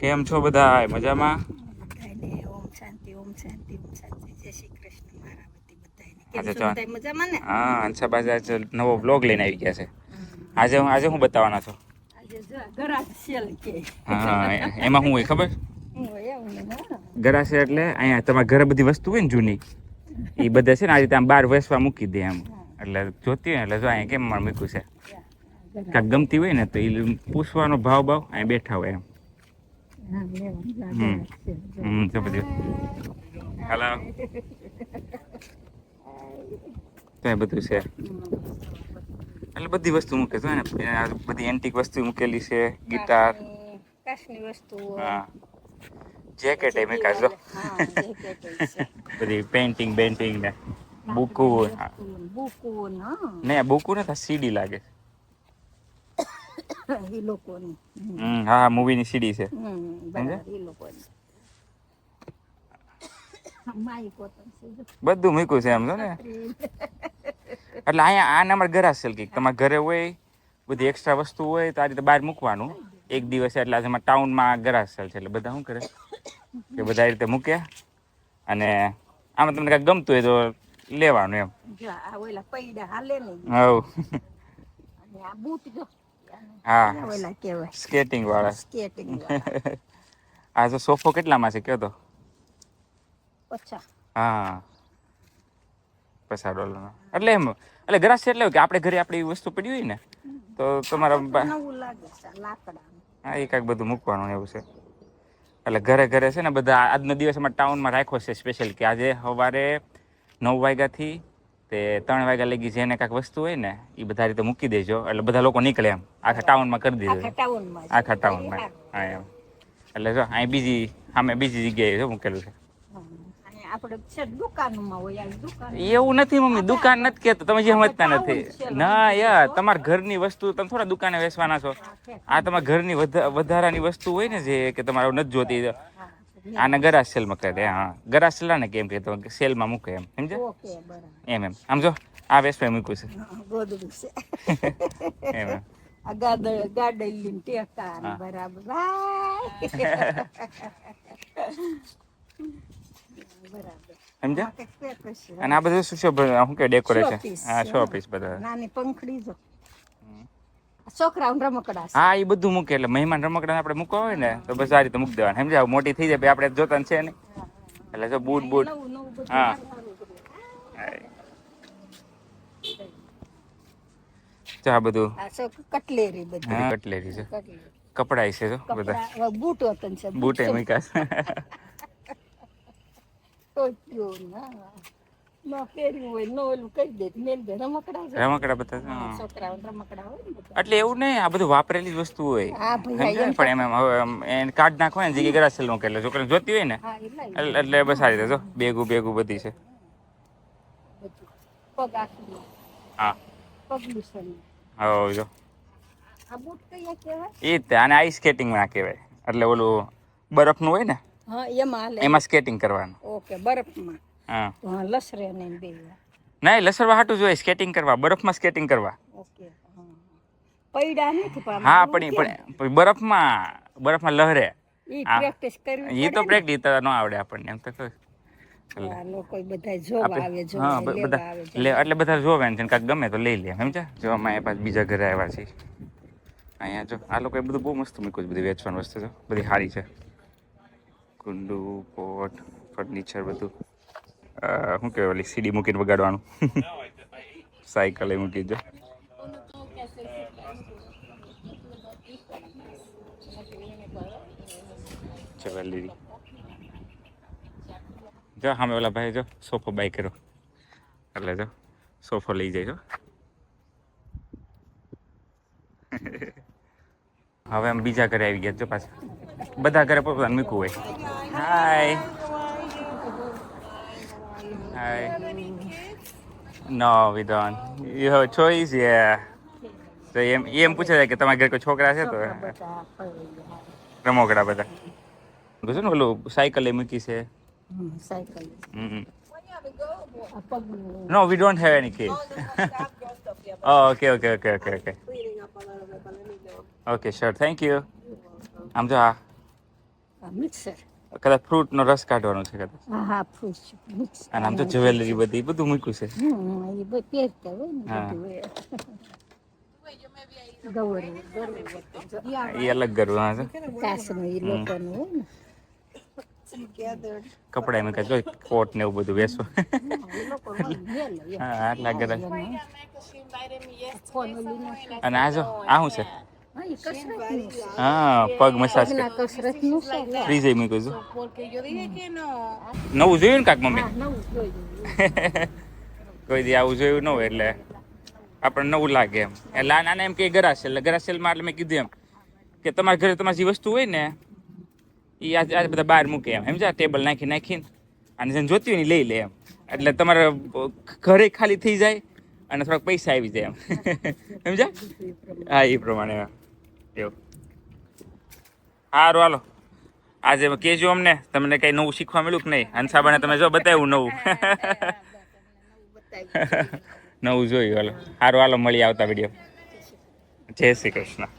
કેમ છો બધા? મજામાં? આજે હા અંશાબાજ આજે નવો બ્લોગ લઈને આવી ગયા છે. આજે આજે હું બતાવવાના છો? આજે હા એમાં હોય ખબર? હું હોય ના ગરાસે એટલે અહીંયા તમારા ઘરે બધી વસ્તુ હોય ને જૂની એ બધા છે ને આ રીતે આમ બહાર વેસવા મૂકી દે એમ. એટલે જોતી હોય ને એટલે જો અહીંયા કેમ મૂક્યું છે? કાંક ગમતી હોય ને તો એ પૂછવાનો ભાવ ભાવ અહીંયા બેઠા હોય એમ. જા બધું હેલો. તો બધું છે. એટલે બધી વસ્તુ મૂકે છે ને. બધી એન્ટિક વસ્તુ મૂકેલી છે ગિટાર. કાચની વસ્તુઓ. હા. જેકેટ એ મેં છે. બધી પેઇન્ટિંગ બેન્ટિંગ ને. બુકુ. બુકુ ને બુકુ ને સીડી લાગે એ લોકોની. હમ. હા હા મૂવીની સીડી છે. એ લોકોની. બધું મૂક્યું છે એમ ને? એટલે અહીંયા આ નંબર ગરાજ કે તમારા ઘરે હોય બધી એક્સ્ટ્રા વસ્તુ હોય તો આ રીતે બહાર મૂકવાનું. એક દિવસ એટલે આજે ટાઉનમાં ગરાજ સેલ છે એટલે બધા શું કરે? કે બધા એ રીતે મૂકે અને આમાં તમને કાંઈક ગમતું હોય તો લેવાનું એમ. હાલે નહીં હવ. બૂટ જો હા. ઓલા કહેવાય. સ્કેટિંગ વાળા. સ્કેટિંગ આ તો સોફો કેટલામાં છે કયો તો? પછા હા. પચાસ ડોલરનો એટલે એમ એટલે ગ્રાસ છે એટલે કે આપણે ઘરે આપણી વસ્તુ પડી હોય ને તો તમારા હા એ કાંઈક બધું મૂકવાનું એવું છે. એટલે ઘરે ઘરે છે ને બધા આજનો દિવસ અમારા ટાઉનમાં રાખ્યો છે સ્પેશિયલ કે આજે સવારે નવ વાગ્યાથી તે ત્રણ વાગ્યા લગી જેને કાંઈક વસ્તુ હોય ને એ બધા રીતે મૂકી દેજો. એટલે બધા લોકો નીકળે એમ. આખા ટાઉનમાં કરી દીધું. આખા ટાઉનમાં. હા એમ. એટલે જો અહીં બીજી સામે બીજી જગ્યાએ જો મૂકેલું છે. એવું નથી મમ્મી. દુકાન નથી કેતો તમે જે સમજતા નથી. ના યાર તમારા ઘરની વસ્તુ તમે થોડા દુકાને વેચવાના છો. આ તમારા ઘરની વધા- વધારાની વસ્તુ હોય ને જે કે તમારે નથી જોતી. આને ગરાજ સેલમાં કરે હા. ગરાજ સેલ ને કેમ કે તો સેલમાં મૂકે એમ સમજે ઓકે બરાબર. એમ એમ. આમ જો આ વેસમાં મૂક્યું છે. ગોદડું છે. એમ એમ. અને આ બધું શું છે શું કે ડેકોરેશન હા શો પીસ બધા. નાની પંખડી જો. છોકરાઓને રમકડા હા એ બધું મૂકે એટલે મહેમાન રમકડા આપણે મૂકવા હોય ને તો બસ આ રીતે મૂકી દેવાનું. સમજાવ મોટી થઈ જાય આપણે જોતા છે ને એટલે જો બૂટ બૂટ. હા. સારું બધું. આ બધું કટલેરી બધી. કટલેરી છે. કપડાય છે જો બધા. બૂટ વતન છે બૂટે મૂક્યા છે. રમકડા બધા એટલે એવું નહીં આ બધું વાપરેલી જ વસ્તુ હોય. પણ એમ હવે કાર્ડ નાખો ને જગ્યાએ ગરાજનું મૂકે એટલે જોતી હોય ને એટલે બસ આ રીતે જો બેગું બેગું બધી છે. હા. જો. એ જ આને આઈસ સ્કેટિંગ ના કહેવાય. એટલે ઓલું બરફનું હોય ને એમાં એમાં સ્કેટિંગ કરવાનું. ઓકે બરફમાં. હા. લસરે ને બે. નહીં લસરવા હાટું જોઈએ સ્કેટિંગ કરવા બરફમાં સ્કેટિંગ કરવા. ઓકે હા. પૈડા નથી પણ હા પણ બરફમાં બરફમાં લહરે. ઈ પ્રેક્ટિસ કરવી એ તો પ્રેક્ટિસ તો ન આવડે આપણને એમ તો લોકો બધા જોવા આવે જોવા બધા આવે લે એટલે બધા જોવે ને કાંઈક ગમે તો લઈ લે સમજ્યા? જો અમે અહીંયા પાછા બીજા ઘરે આવ્યા છીએ અહીંયા જો આ લોકોએ બધું બહુ મસ્ત મૂક્યું છે બધી વેચવાની વસ્તુ છે બધી સારી છે. કુંડુ પોટ ફર્નિચર બધું. શું કહેવાય, ઓલી સીડી મૂકીને વગાડવાનું. સાયકલ એ મૂકી જો જ્વેલરી જો હામે ઓલા ભાઈ જો, સોફો બાય કર્યો. એટલે જો, સોફો લઈ જાય, જો. હવે આમ બીજા ઘરે આવી ગયા, જો પાછા. બધા ઘરે પોતાનું મૂકવું હોય. Hi hi no we don't you have choice યા તો એમ એમ પૂછે છે કે તમારા ઘરે કોઈ છોકરા છે તો બધા પૈડા. રમોકડા બધા કીધું ને ઓલું સાયકલ એ મૂકી છે હમ, સાયકલ હમ આ પગલું No, we don't have any kids. oh, okay, okay, okay, okay, okay. Okay, sure. Thank you. આમ જો આ આ મિક્સર કદાચ ફ્રૂટનો રસ કાઢવાનો છે કદાચ. હા ફ્રૂટ મિક્સ અને આમ તો જ્વેલરી બધી બધું મૂક્યું છે. એ બધું પહેરતા હોય ને હા. બધું એ. અલગ ગરબા હા છે એ લોકોનું હોય ને. કપડા એમ કાંઈ જોઈ કોટ ને એવું બધું વેસો હા, ને આટલા. અને આ જો આ શું છે? હા, પગ મસાજ ફ્રી. ફ્રીજ મૂક્યું છું નવું જોયું ને કાક મમ્મી. કોઈ દી આવું જોયું ન હોય એટલે આપણને નવું લાગે એમ એટલે આ નાના એમ કે ગરાસેલ એટલે ગરાસેલમાં એટલે મેં કીધું એમ કે તમારા ઘરે તમારી જે વસ્તુ હોય ને એ આજે આજે બધા બહાર મૂકે એમ સમજ્યા ટેબલ નાખી નાખીને અને જેને જોતી હોય ને લઈ લે એમ એટલે તમારે ઘરે ખાલી થઈ જાય અને થોડાક પૈસા આવી જાય એમ સમજ્યા હા એ પ્રમાણે એવું. સારું હાલો. આજે કહેજો અમને તમને કઈ નવું શીખવા મળ્યું કે નહીં? હંસાબાને તમે જો બતાવ્યું નવું. નવું જોયું હાલો. સારું હાલો મળી આવતા વીડિયો જય શ્રી કૃષ્ણ.